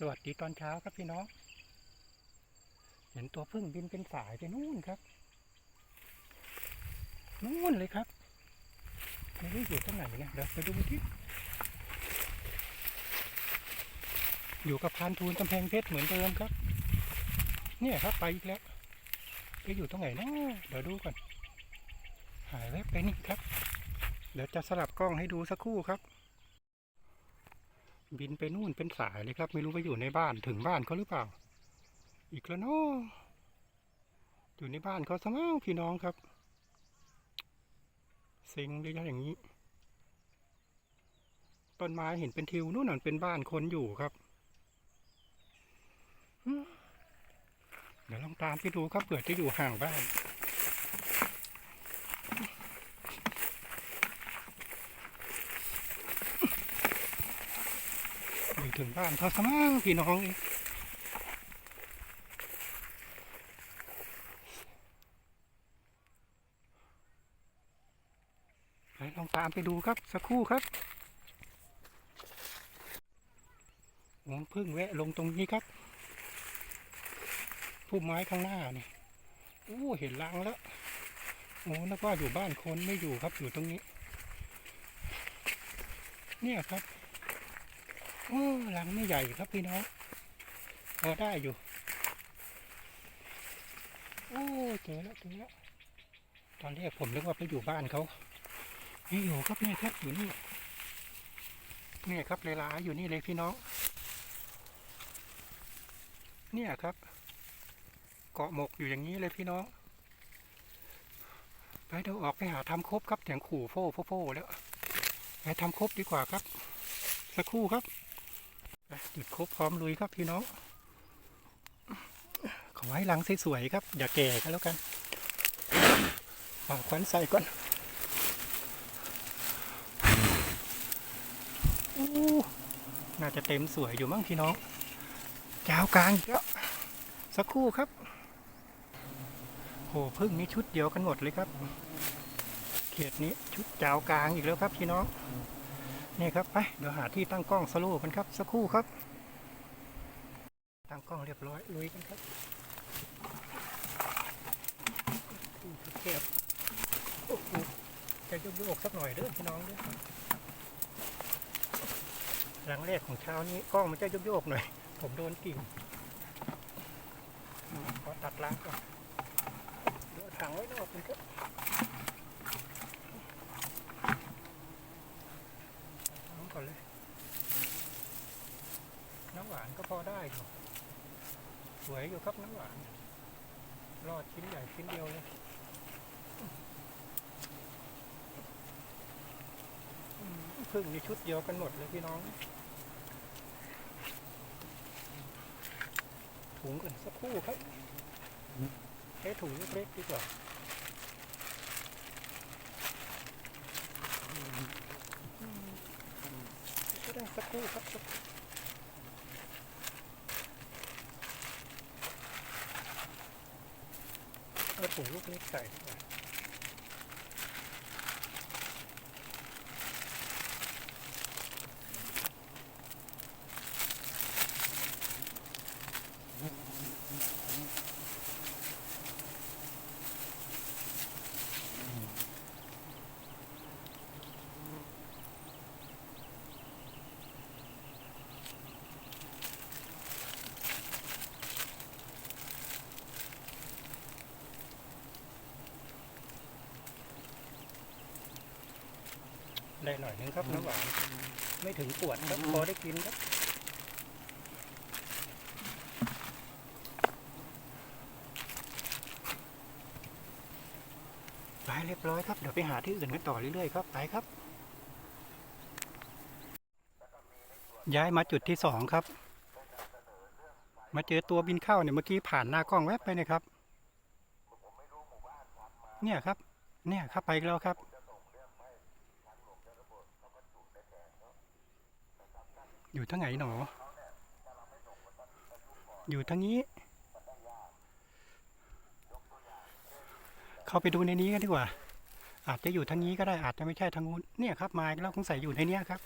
สวัสดีตอนเช้าครับพี่น้อง เห็นตัวพึ่งบินเป็นสายไปนู่นครับ นู่นเลยครับไม่รู้อยู่ตรงไหนนะเดี๋ยวไปดูที่อยู่กับพานทูลกำแพงเพชรเหมือนเดิมครับ เนี่ยครับไปอีกแล้วไปอยู่ตรงไหนนะเดี๋ยวดูก่อน หายแวบไปนี่ครับ เดี๋ยวจะสลับกล้องให้ดูสักครู่ครับ บินไปนู่นเป็นสายเลยครับ ไม่รู้ไปอยู่ในบ้านถึงบ้านเขาหรือเปล่า อีกแล้วเนาะอยู่ในบ้านเขาซะมั้งพี่น้องครับเซ็งเลยนะอย่างนี้ต้นไม้เห็นเป็นทิวนู่นนั่นเป็นบ้านคนอยู่ครับเดี๋ยวลองตามไปดูครับเผื่อจะอยู่ห่างบ้าน ถึงบ้านเขาซะมั้งพี่น้องเองไปลองตามไปดูครับสักครู่ครับผมเพิ่งแวะลงตรงนี้ครับพุ่มไม้ข้างหน้านี่โอ้เห็นรังแล้วโอ้นึกว่าอยู่บ้านคนไม่อยู่ครับอยู่ตรงนี้ เนี่ยครับ โอ้หลังไม่ใหญ่ครับพี่น้องพอได้อยู่ โอ้เจอแล้วเจอแล้วตอนแรกผมนึกว่าไปอยู่บ้านเขาไม่อยู่ครับเนี่ยครับอยู่นี่เนี่ยครับเลลาอยู่นี่เลยพี่น้อง เนี่ยครับ เกาะหมกอยู่อย่างนี้เลยพี่น้อง ไปเดี๋ยวออกไปหาทำครบครับเสียงขู่โฟโฟโฟแล้วไปทำครบดีกว่าครับ สักครู่ครับ จุดครบพร้อมลุยครับพี่น้อง ขอให้หลังสวยๆครับ อย่าแก่กันแล้วกันฝาควันใส่ก่อนอู้น่าจะเต็มสวยอยู่มั้งพี่น้องจ้ากลางเยอะสักครู่ครับโหพึ่งนี้ชุดเดียวกันหมดเลยครับ เขตนี้ชุดจ้ากลางอีกแล้วครับพี่น้อง นี่ครับไปเดี๋ยวหาที่ตั้งกล้องสโลว์กันครับ สักครู่ครับ ตั้งกล้องเรียบร้อยลุยกันครับที่แคบโอ้โหจะยกโยกสักหน่อยเด้อพี่น้องเด้อหลังแรกของเช้านี้กล้องมันจะยกโยกหน่อย ผมโดนกิ่งขอตัดล้างก่อนเดี๋ยวถังไว้นอกกันครับ น้ำ ก่อนเลย น้ำหวานก็พอได้อยู่สวยอยู่ครับน้ำหวาน รอดชิ้นใหญ่ชิ้นเดียวเลยอืมพึ่งในชุดเดียวกันหมดเลยพี่น้อง ถุงกันสักครู่ครับใช้ถุงเล็กๆดีกว่า ก็ได้ สักครู่ครับเอาถุงลูกนี้ใส่ ได้หน่อยนึงครับน้ำหวาน ไม่ถึงปวดครับพอได้กินครับไปเรียบร้อยครับเดี๋ยวไปหาที่อื่นกันต่อเรื่อยๆครับไปครับ ย้ายมาจุดที่สองครับ มาเจอตัวบินเข้าเนี่ยเมื่อกี้ผ่านหน้ากล้องแวบไปนะครับ เนี่ยครับ เนี่ยครับไปอีกแล้วครับ อยู่ทั้งไหนหนอ อยู่ทั้งนี้ เข้าไปดูในนี้กันดีกว่า อาจจะอยู่ทางนี้ก็ได้อาจจะไม่ใช่ทางนู้นเนี่ยครับมาแล้วคงใส่อยู่ในนี้ครับ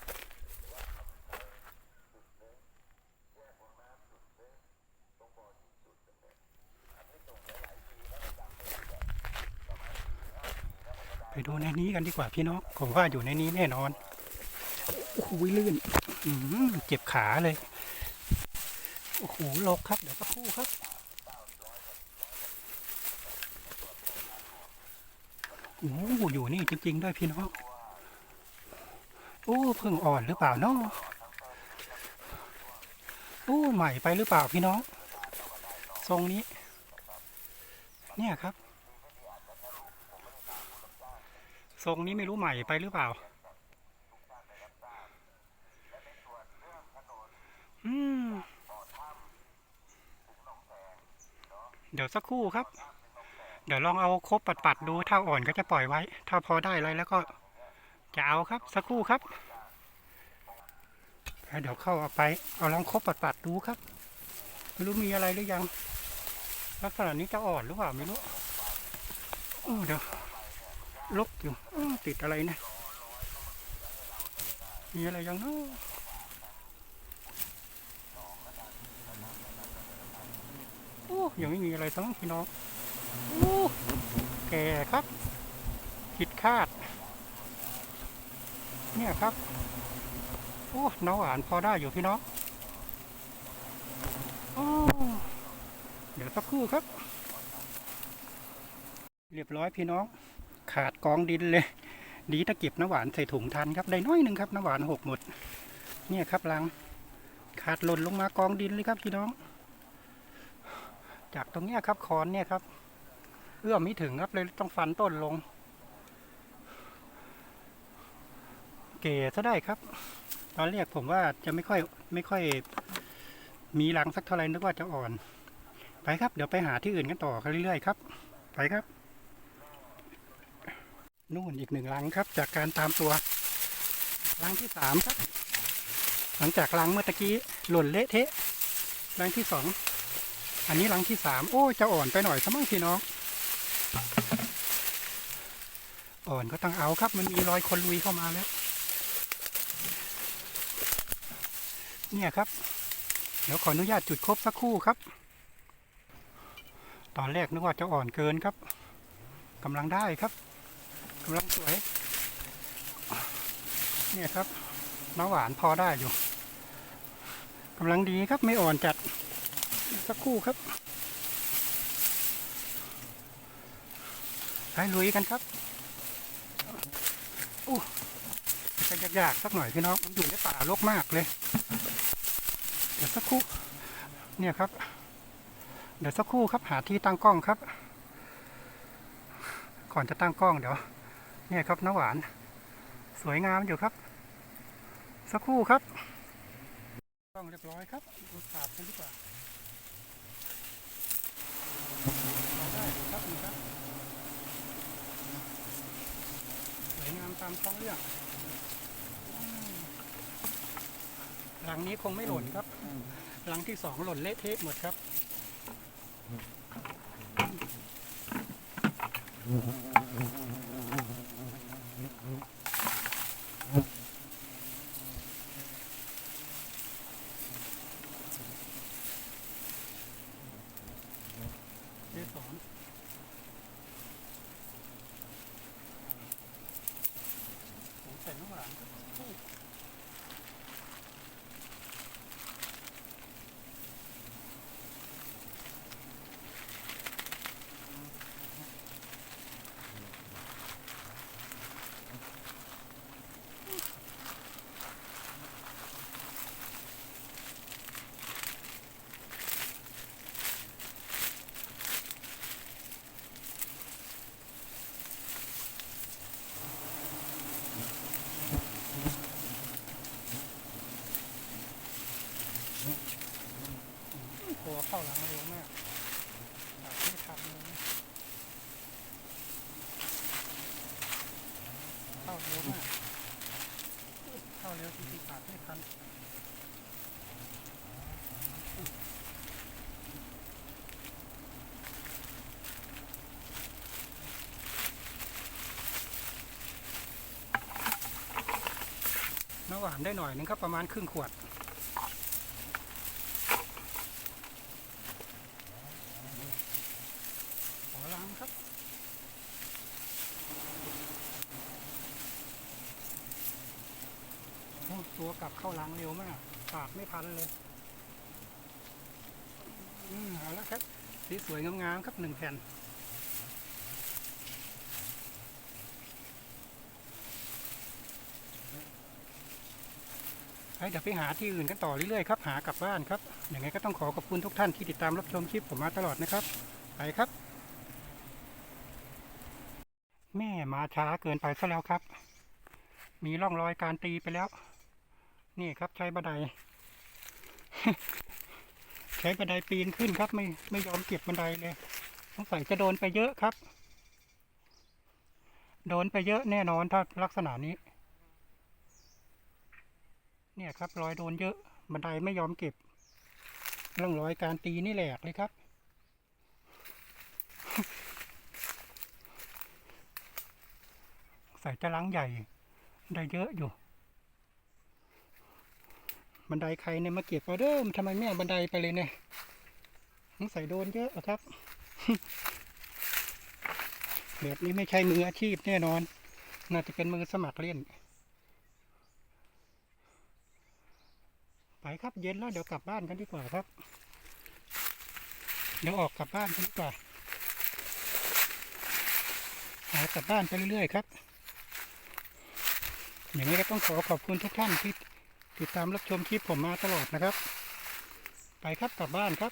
ไปดูในนี้กันดีกว่าพี่น้องผมว่าอยู่ในนี้แน่นอน โอ้โหลื่นเจ็บขาเลย โอ้โหลกครับ เดี๋ยวสักครู่ครับ โอ้อยู่นี่จริง ๆ ด้วยพี่น้อง โอ้เพิ่งอ่อนหรือเปล่าเนาะโอ้ใหม่ไปหรือเปล่าพี่น้อง ทรงนี้ เนี่ยครับ ทรงนี้ไม่รู้ใหม่ไปหรือเปล่า อืม เดี๋ยวสักครู่ครับ เดี๋ยวลองเอาครบปัดๆดูถ้าอ่อนก็จะปล่อยไว้ ถ้าพอได้อะไรแล้วก็จะเอาครับ สักครู่ครับเดี๋ยวเข้าเอาไป เอาลองครบปัดๆดูครับไม่รู้มีอะไรหรือยัง ลักษณะนี้จะอ่อนหรือเปล่าไม่รู้อู้เดี๋ยวลบอยู่ติดอะไรเนี่ยมีอะไรยังเนาะโอ้ ยังไม่มีอะไรทั้งพี่น้องโอ้แก่ครับผิดคาด เนี่ยครับโอ้น้ำหวานพอได้อยู่พี่น้องโอ้เดี๋ยวสักครู่ครับ เรียบร้อยพี่น้อง ขาดกองดินเลย ดีตะเก็บน้ำหวานใส่ถุงทันครับ ได้น้อยหนึ่งครับน้ำหวานหกหมด เนี่ยครับลัง ขาดหล่นลงมากองดินเลยครับพี่น้อง จากตรงเนี้ยครับคอนเนี่ยครับ เอื้อมไม่ถึงครับเลยต้องฟันต้นลง เก๋ซะได้ครับ ตอนแรกผมว่าจะไม่ค่อยไม่ค่อย มีรังสักเท่าไหร่นึกว่าจะอ่อน ไปครับ เดี๋ยวไปหาที่อื่นกันต่อเรื่อยๆครับ ไปครับ นู่นอีกหนึ่งรังครับ จากการตามตัวรังที่สามครับ หลังจากรังเมื่อตะกี้หล่นเละเทะรังที่สอง อันนี้รังที่สามโอ้จะอ่อนไปหน่อยสมั่งพี่น้อง อ่อนก็ต้องเอาครับ มันมีรอยคนลุยเข้ามาแล้ว เนี่ยครับ เดี๋ยวขออนุญาตจุดครบสักครู่ครับ ตอนแรกนึกว่าจะอ่อนเกินครับกำลังได้ครับกำลังสวย เนี่ยครับน้ำหวานพอได้อยู่กำลังดีครับไม่อ่อนจัด สักครู่ครับไปลุยกันครับอู้จะยากๆสักหน่อยพี่น้องมันอยู่ในป่ารกมากเลย เดี๋ยวสักครู่ เนี่ยครับ เดี๋ยวสักครู่ครับหาที่ตั้งกล้องครับ ก่อนจะตั้งกล้องเดี๋ยว เนี่ยครับน้ำหวาน สวยงามอยู่ครับ สักครู่ครับ กล้องเรียบร้อยครับดูสาบกันดีกว่าได้อยู่ครับนี่ครับ สวยงาม ตามท้องเรื่องหลังนี้คงไม่หล่นครับ หลังที่สองหล่นเละเทะหมดครับเจ๊สอน ผมใส่น้ำหวานครับ ตัวเข้าหลังเร็วมากหาไม่ทันเลย เข้าเร็วมากเข้าเร็วจริงๆขาดไม่ทันน้ำหวานได้หน่อยนึงครับประมาณครึ่งขวด ขอล้างครับ ตัวกลั บเข้ารังเร็วมากปาดไม่ทันเลย อืมเอาละครับ สีสวยงามๆครับหนึ่งแผ่นเฮ้เดี๋ยวไปหาที่อื่นกันต่อเรื่อยๆครับ หากลับบ้านครับอย่างไงก็ต้องขอขอบคุณทุกท่านที่ติดตามรับชมคลิปผมมาตลอดนะครับ ไปครับ แม่มาช้าเกินไปซะแล้วครับ มีร่องรอยการตีไปแล้ว นี่ครับใช้บันได ใช้บันไดปีนขึ้นครับ ไม่ไม่ยอมเก็บบันไดเลยสงสัยจะโดนไปเยอะครับ โดนไปเยอะแน่นอนถ้าลักษณะนี้ เนี่ยครับ รอยโดนเยอะบันไดไม่ยอมเก็บร่องรอยการตีนี่แหลกเลยครับใส่จะลังใหญ่ได้เยอะอยู่ บันไดใครเนี่ยมาเก็บเอาเด้อทำไมไม่เอาบันไดไปเลยเนี่ยสงใสัยโดนเยอะอะครับ แบบนี้ไม่ใช่มืออาชีพแน่นอน น่าจะเป็นมือสมัครเล่น ไปครับเย็นแล้วเดี๋ยวกลับบ้านกันดีกว่าครับ เดี๋ยวออกกลับบ้านกันดีกว่าหากลับบ้านไปเรื่อยๆครับอย่างนี้ก็ต้องขอขอบคุณทุกท่านที่ ติดตามรับชมคลิปผมมาตลอดนะครับ ไปครับกลับบ้านครับ